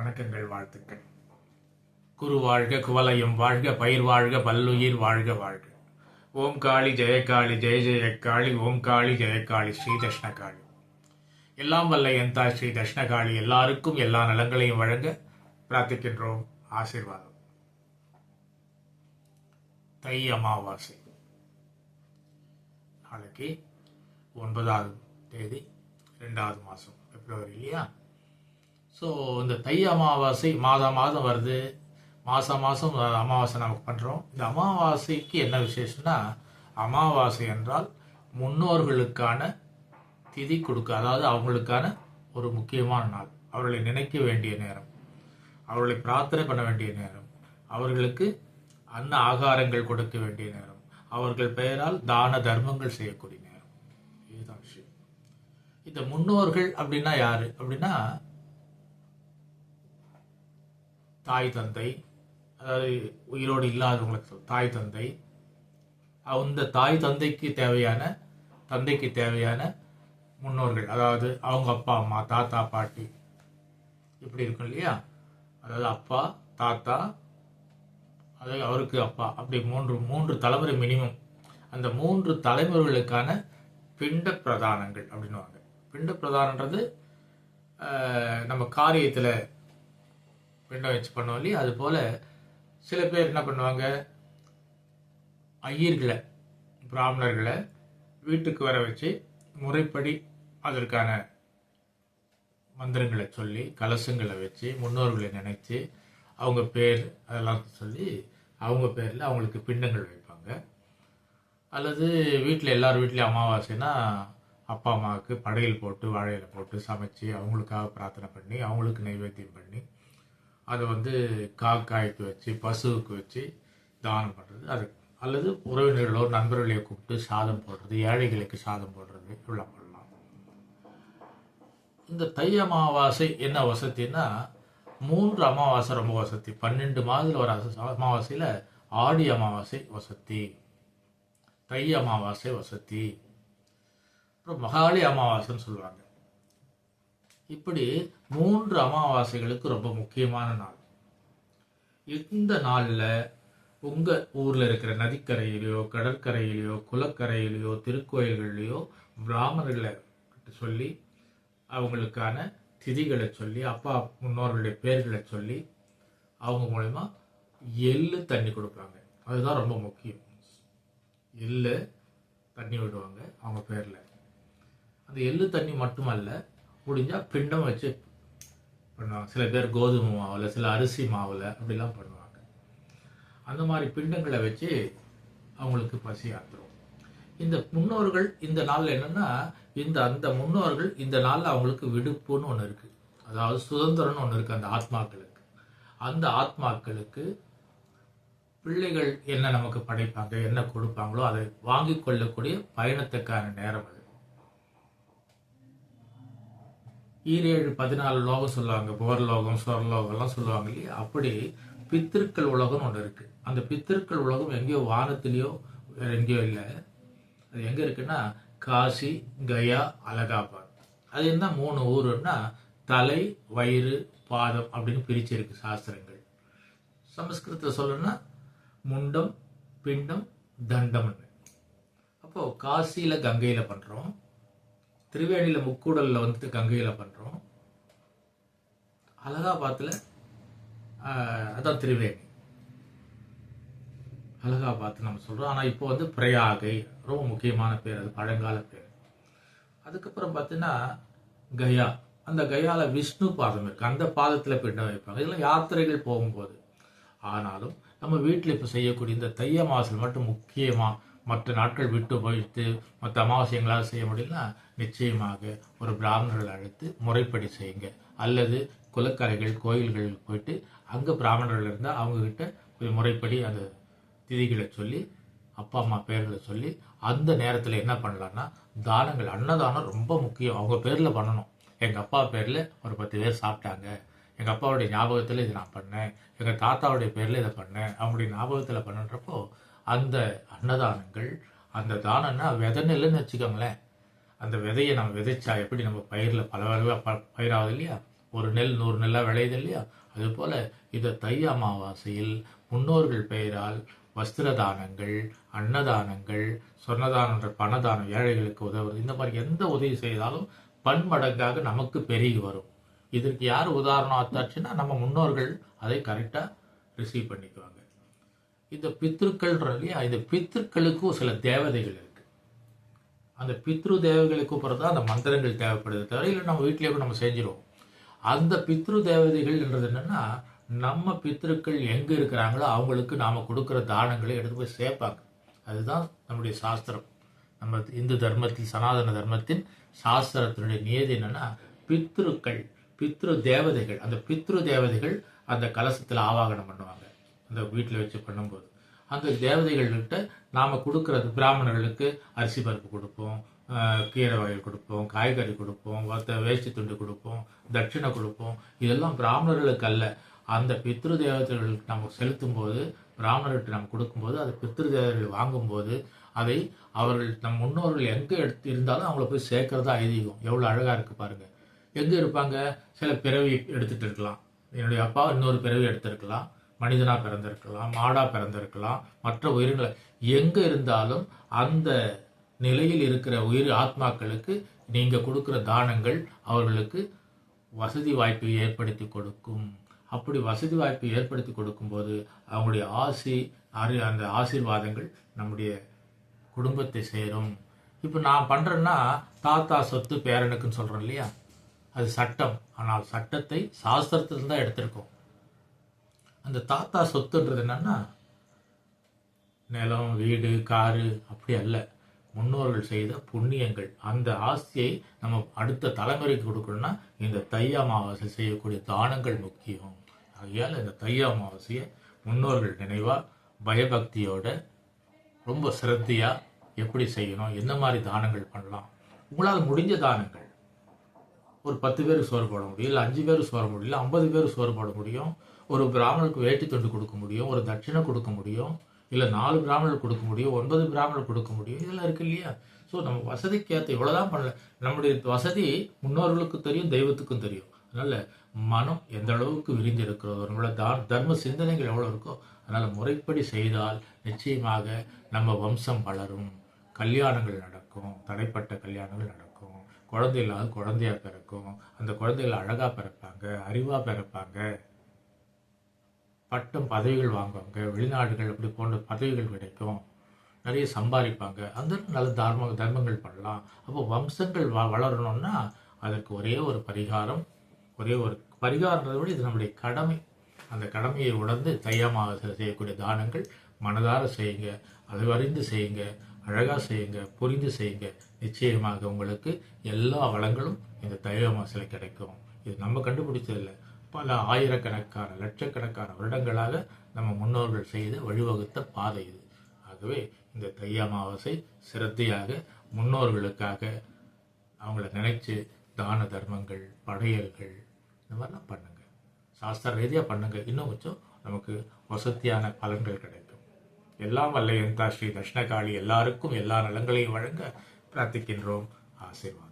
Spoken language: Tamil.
வணக்கங்கள் வாழ்த்துக்கள். குரு வாழ்க குவலயம் வாழ்க பயிர் வாழ்க பல்லுயிர் வாழ்க வாழ்க. ஓம் காளி ஜெயகாளி ஜெய ஜெயக்காளி ஓம் காளி ஜெயகாளி ஸ்ரீ தஷ்ணகாளி எல்லாம் வல்ல என் தாய் ஸ்ரீ தஷ்ணகாளி எல்லாருக்கும் எல்லா நலங்களையும் வழங்க பிரார்த்திக்கின்றோம். ஆசீர்வாதம். தை அமாவாசை. நாளைக்கு ஒன்பதாவது தேதி ரெண்டாவது மாதம் பிப்ரவரி இல்லையா? ஸோ இந்த தை அமாவாசை மாதம் மாதம் வருது. மாதம் மாதம் அமாவாசை நமக்கு பண்ணுறோம் இந்த அமாவாசைக்கு என்ன விசேஷம்னா அமாவாசை என்றால் முன்னோர்களுக்கான திதி கொடுக்க அதாவது அவங்களுக்கான ஒரு முக்கியமான நாள். அவர்களை நினைக்க வேண்டிய நேரம். அவர்களை பிரார்த்தனை பண்ண வேண்டிய நேரம். அவர்களுக்கு அன்ன ஆகாரங்கள் கொடுக்க வேண்டிய நேரம். அவர்கள் பெயரால் தான தர்மங்கள் செய்யக்கூடிய நேரம். இதுதான் விஷயம். இந்த முன்னோர்கள் அப்படின்னா யாரு? அப்படின்னா தாய் தந்தை அதாவது உயிரோடு இல்லாதவங்களுக்கு தாய் தந்தை. அந்த தாய் தந்தைக்கு தேவையான தந்தைக்கு தேவையான முன்னோர்கள் அதாவது அவங்க அப்பா அம்மா தாத்தா பாட்டி இப்படி இருக்கும் இல்லையா? அதாவது அப்பா தாத்தா அதாவது அவருக்கு அப்பா அப்படி மூன்று மூன்று தலைமுறை மினிமம் அந்த மூன்று தலைமுறைகளுக்கான பிண்ட பிரதானங்கள் அப்படின்னுவாங்க. பிண்ட பிரதானன்றது நம்ம காரியத்தில் பிண்டம் வச்சு பண்ணுவோம் இல்லையா? அது போல் சில பேர் என்ன பண்ணுவாங்க? ஐயர்களை பிராமணர்களை வீட்டுக்கு வர வச்சு முறைப்படி அதற்கான மந்திரங்களை சொல்லி கலசங்களை வச்சு முன்னோர்களை நினைச்சு அவங்க பேர் அதெல்லாம் சொல்லி அவங்க பேரில் அவங்களுக்கு பிண்டங்கள் வைப்பாங்க. அல்லது வீட்டில் எல்லார் வீட்லேயும் அமாவாசைனா அப்பா அம்மாவுக்கு படையல் போட்டு வாழையில் போட்டு சமைச்சு அவங்களுக்காக பிரார்த்தனை பண்ணி அவங்களுக்கு நைவேத்தியம் பண்ணி அதை வந்து காக்காய்க்கு வச்சு பசுவுக்கு வச்சு தானம் பண்ணுறது அது அல்லது உறவினர்களோ நண்பர்களையோ கூப்பிட்டு சாதம் போடுறது ஏழைகளுக்கு சாதம் போடுறது இவ்வளோ பண்ணலாம். இந்த தை அமாவாசை என்ன வசத்தின்னா மூன்று அமாவாசை ரொம்ப வசதி. பன்னெண்டு மாதத்தில் ஒரு அமாவாசையில் ஆடி அமாவாசை வசதி. தை அமாவாசை வசதி. அப்புறம் மகாளி அமாவாசைன்னு சொல்லுவாங்க. இப்படி மூன்று அமாவாசைகளுக்கு ரொம்ப முக்கியமான நாள். இந்த நாளில் உங்கள் ஊரில் இருக்கிற நதிக்கரையிலையோ கடற்கரையிலையோ குளக்கரையிலையோ திருக்கோயில்கள்லையோ பிராமணர்களை சொல்லி அவங்களுக்கான திதிகளை சொல்லி அப்பா முன்னோர்களுடைய பேர்களை சொல்லி அவங்க மூலயமா எள்ளு தண்ணி கொடுப்பாங்க. அதுதான் ரொம்ப முக்கியம். எள்ளு தண்ணி விடுவாங்க அவங்க பேரில். அந்த எள்ளு தண்ணி மட்டுமல்ல முடிஞ்சால் பிண்டம் வச்சு பண்ணுவாங்க. சில பேர் கோதுமை மாவில் சில அரிசி மாவில் அப்படிலாம் பண்ணுவாங்க. அந்த மாதிரி பிண்டங்களை வச்சு அவங்களுக்கு பசி ஆத்துரும் இந்த முன்னோர்கள் இந்த நாளில் என்னென்னா இந்த அந்த முன்னோர்கள் இந்த நாளில் அவங்களுக்கு விடுப்புன்னு ஒன்று இருக்குது அதாவது சுதந்திரம்னு ஒன்று இருக்குது அந்த ஆத்மாக்களுக்கு. அந்த ஆத்மாக்களுக்கு பிள்ளைகள் என்ன நமக்கு படைப்பாங்க என்ன கொடுப்பாங்களோ அதை வாங்கி கொள்ளக்கூடிய பயணத்துக்கான நேரம் அது. ஈரேழு பதினாலு லோகம் சொல்லுவாங்க புவர்லோகம் சொர்லோகம்லாம் சொல்லுவாங்க இல்லையா? அப்படி பித்திருக்கள் உலகம்னு ஒன்று இருக்கு. அந்த பித்திருக்கள் உலகம் எங்கேயோ வானத்திலேயோ வேற எங்கேயோ இல்லை. அது எங்க இருக்குன்னா காசி கயா அலகாபாத். அது என்ன மூணு ஊருன்னா தலை வயிறு பாதம் அப்படின்னு பிரிச்சிருக்கு சாஸ்திரங்கள். சமஸ்கிருதத்தில் சொல்லணும்னா முண்டம் பிண்டம் தண்டம்னு. அப்போ காசியில கங்கையில பண்றோம். திருவேணியில் முக்கூடலில் வந்துட்டு கங்கையில் பண்ணுறோம் அலகாபாத்தில் அதான் திருவேணி. அலகாபாத் நம்ம சொல்கிறோம் ஆனால் இப்போ வந்து பிரயாகை ரொம்ப முக்கியமான பேர் அது பழங்கால பேர். அதுக்கப்புறம் பார்த்தீங்கன்னா கயா. அந்த கயாவில் விஷ்ணு பாதம் இருக்கு. அந்த பாதத்தில் பின்ன வைப்பாங்க. இதெல்லாம் யாத்திரைகள் போகும்போது. ஆனாலும் நம்ம வீட்டில் இப்போ செய்யக்கூடிய இந்த தைய மாசல் மட்டும் முக்கியமாக மற்ற நாட்கள் விட்டு போயிட்டு மற்ற அமாவாசைகளால் செய்ய முடியலனா நிச்சயமாக ஒரு பிராமணர்கள் அழைத்து முறைப்படி செய்யுங்க. அல்லது குலக்கரைகள் கோயில்களுக்கு போயிட்டு அங்கே பிராமணர்கள் இருந்தால் அவங்கக்கிட்ட கொஞ்சம் முறைப்படி அந்த திதிகளை சொல்லி அப்பா அம்மா பேர்களை சொல்லி அந்த நேரத்தில் என்ன பண்ணலான்னா தானங்கள் அன்னதானம் ரொம்ப முக்கியம். அவங்க பேரில் பண்ணணும். எங்கள் அப்பா பேரில் ஒரு பத்து பேர் சாப்பிட்டாங்க. எங்கள் அப்பாவுடைய ஞாபகத்தில் இதை நான் பண்ணேன். எங்கள் தாத்தாவுடைய பேரில் இதை பண்ணேன். அவங்களுடைய ஞாபகத்தில் பண்ணுன்றப்போ அந்த அன்னதானங்கள் அந்த தானம்னா விதை நெல்லுன்னு வச்சுக்கோங்களேன். அந்த விதையை நம்ம விதைச்சா எப்படி நம்ம பயிரில் பல வகையாக ப பயிராகுது இல்லையா? ஒரு நெல் நூறு நெல்லாக விளையுது இல்லையா? அதுபோல் இதை தை அமாவாசையில் முன்னோர்கள் பெயரால் வஸ்திர தானங்கள் அன்னதானங்கள் சொன்னதானம் பணதானம் ஏழைகளுக்கு உதவுறது. இந்த மாதிரி எந்த உதவி செய்தாலும் பன்மடங்காக நமக்கு பெருகி வரும். இதற்கு யார் உதாரணம் ஆத்தாச்சுன்னா நம்ம முன்னோர்கள் அதை கரெக்டாக ரிசீவ் பண்ணிக்குவாங்க. இந்த பித்ருக்கள்ன்ற இல்லையா? இந்த பித்ருக்களுக்கும் சில தேவதைகள் இருக்கு. அந்த பித்ரு தேவதைகளுக்கு கூப்பிட்றது தான் அந்த மந்திரங்கள் தேவைப்படுது தவிர இல்லை நம்ம வீட்டிலேயே கூட நம்ம செஞ்சிருவோம். அந்த பித்ரு தேவதைகள்ன்றது என்னன்னா நம்ம பித்ருக்கள் எங்கே இருக்கிறாங்களோ அவங்களுக்கு நாம் கொடுக்குற தானங்களை எடுத்து போய் சேர்ப்பாங்க. அதுதான் நம்முடைய சாஸ்திரம். நம்ம இந்து தர்மத்தில் சனாதன தர்மத்தின் சாஸ்திரத்தினுடைய நியதி என்னன்னா பித்ருக்கள் பித்ரு தேவதைகள் அந்த பித்ரு தேவதைகள் அந்த கலசத்தில் ஆவாகனம் பண்ணுவாங்க. அந்த வீட்டில் வச்சு பண்ணும்போது. அந்த தேவதைகள்கிட்ட நாம் கொடுக்கறது பிராமணர்களுக்கு அரிசி பருப்பு கொடுப்போம் கீரை வகை கொடுப்போம் காய்கறி கொடுப்போம் வத்த வேஷ்டி துண்டு கொடுப்போம் தட்சிணை கொடுப்போம். இதெல்லாம் பிராமணர்களுக்கு அல்ல. அந்த பித்ரு தேவதைகளுக்கு நம்ம செலுத்தும் போது பிராமணர்கிட்ட நம்ம கொடுக்கும்போது அது பித்ரு தேவதைகள் வாங்கும்போது அதை அவர்கள் நம் முன்னோர்கள் எங்கே எடுத்து இருந்தாலும் அவங்கள போய் சேர்க்கறதா ஐதீகம். எவ்வளோ அழகாக இருக்கு பாருங்க. எங்கே இருப்பாங்க? சில பிறவி எடுத்துகிட்டு இருக்கலாம். என்னுடைய அப்பா இன்னொரு பிறவி எடுத்திருக்கலாம். மனிதனா பிறந்திருக்கலாம் மாடா பிறந்திருக்கலாம் மற்ற உயிரினங்களை எங்கே இருந்தாலும் அந்த நிலையில் இருக்கிற உயிர் ஆத்மாக்களுக்கு நீங்க கொடுக்கிற தானங்கள் அவர்களுக்கு வசதி வாய்ப்பை ஏற்படுத்தி கொடுக்கும். அப்படி வசதி வாய்ப்பை ஏற்படுத்தி கொடுக்கும்போது அவங்களுடைய ஆசி அறி அந்த ஆசீர்வாதங்கள் நம்முடைய குடும்பத்தை சேரும். இப்போ நான் பண்ணுறேன்னா தாத்தா சொத்து பேரனுக்குன்னு சொல்கிறேன் இல்லையா? அது சட்டம். ஆனால் சட்டத்தை சாஸ்திரத்திலிருந்து தான் எடுத்திருக்கோம். அந்த தாத்தா சொத்துன்றது என்னன்னா நிலம் வீடு காரு அப்படி அல்ல. முன்னோர்கள் செய்த புண்ணியங்கள். அந்த ஆஸ்தியை நம்ம அடுத்த தலைமுறைக்கு கொடுக்கணும்னா இந்த தை அமாவாசை செய்யக்கூடிய தானங்கள் முக்கியம். ஆகையால் இந்த தை அமாவாசையை முன்னோர்கள் நினைவா பயபக்தியோட ரொம்ப சிரத்தையா எப்படி செய்யணும் என்ன மாதிரி தானங்கள் பண்ணலாம். உங்களால் முடிஞ்ச தானங்கள். ஒரு பத்து பேருக்கு சோறு போட முடியும் இல்லை அஞ்சு பேருக்கு சோறு முடியல ஐம்பது பேருக்கு சோறு போட முடியும். ஒரு பிராமணருக்கு வேட்டி தொண்டு கொடுக்க முடியும் ஒரு தட்சிணை கொடுக்க முடியும் இல்லை நாலு பிராமணர் கொடுக்க முடியும் ஒன்பது பிராமணர் கொடுக்க முடியும் இதெல்லாம் இருக்கு இல்லையா? ஸோ நம்ம வசதிக்கு ஏற்ற இவ்வளோதான் பண்ணல. நம்முடைய வசதி முன்னோர்களுக்கு தெரியும் தெய்வத்துக்கும் தெரியும். அதனால மனம் எந்த அளவுக்கு விரிந்து இருக்கிறதோ நம்மளோட தா- தர்ம சிந்தனைகள் எவ்வளோ இருக்கோ அதனால் முறைப்படி செய்தால் நிச்சயமாக நம்ம வம்சம் வளரும். கல்யாணங்கள் நடக்கும் தடைப்பட்ட கல்யாணங்கள் நடக்கும். குழந்தை இல்லாத குழந்தையா பிறக்கும். அந்த குழந்தைகள் அழகாக பிறப்பாங்க அறிவாக பிறப்பாங்க. பட்டம் பதவிகள் வாங்குவாங்க. வெளிநாடுகள் அப்படி போன்ற பதவிகள் கிடைக்கும். நிறைய சம்பாதிப்பாங்க. அந்த நல்ல தர்ம தர்மங்கள் பண்ணலாம். அப்போ வம்சங்கள் வ வளரணும்னா அதற்கு ஒரே ஒரு பரிகாரம் ஒரே ஒரு பரிகாரன்றதை விட இது நம்முடைய கடமை. அந்த கடமையை உணர்ந்து தையமாக செய்யக்கூடிய தானங்கள் மனதார செய்யுங்க அதை அறிந்து செய்யுங்க அழகாக செய்யுங்க புரிந்து செய்யுங்க. நிச்சயமாக உங்களுக்கு எல்லா வளங்களும் இந்த தையமாசில் கிடைக்கும். இது நம்ம கண்டுபிடிச்சதில்லை பல ஆயிரக்கணக்கான லட்சக்கணக்கான வருடங்களாக நம்ம முன்னோர்கள் செய்து வழிவகுத்த பாதை இது. ஆகவே இந்த தை அமாவாசை சிரத்தையாக முன்னோர்களுக்காக அவங்கள நினைச்சு தான தர்மங்கள் படையல்கள் இந்த மாதிரிலாம் பண்ணுங்க. சாஸ்திர ரீதியாக பண்ணுங்க. இன்னும் கொஞ்சம் நமக்கு வசதியான பலன்கள் கிடைக்கும். எல்லாம் வல்ல எந்தா ஸ்ரீ தட்சிணகாளி எல்லாருக்கும் எல்லா நலங்களையும் வழங்க பிரார்த்திக்கின்றோம். ஆசீர்வாதம்.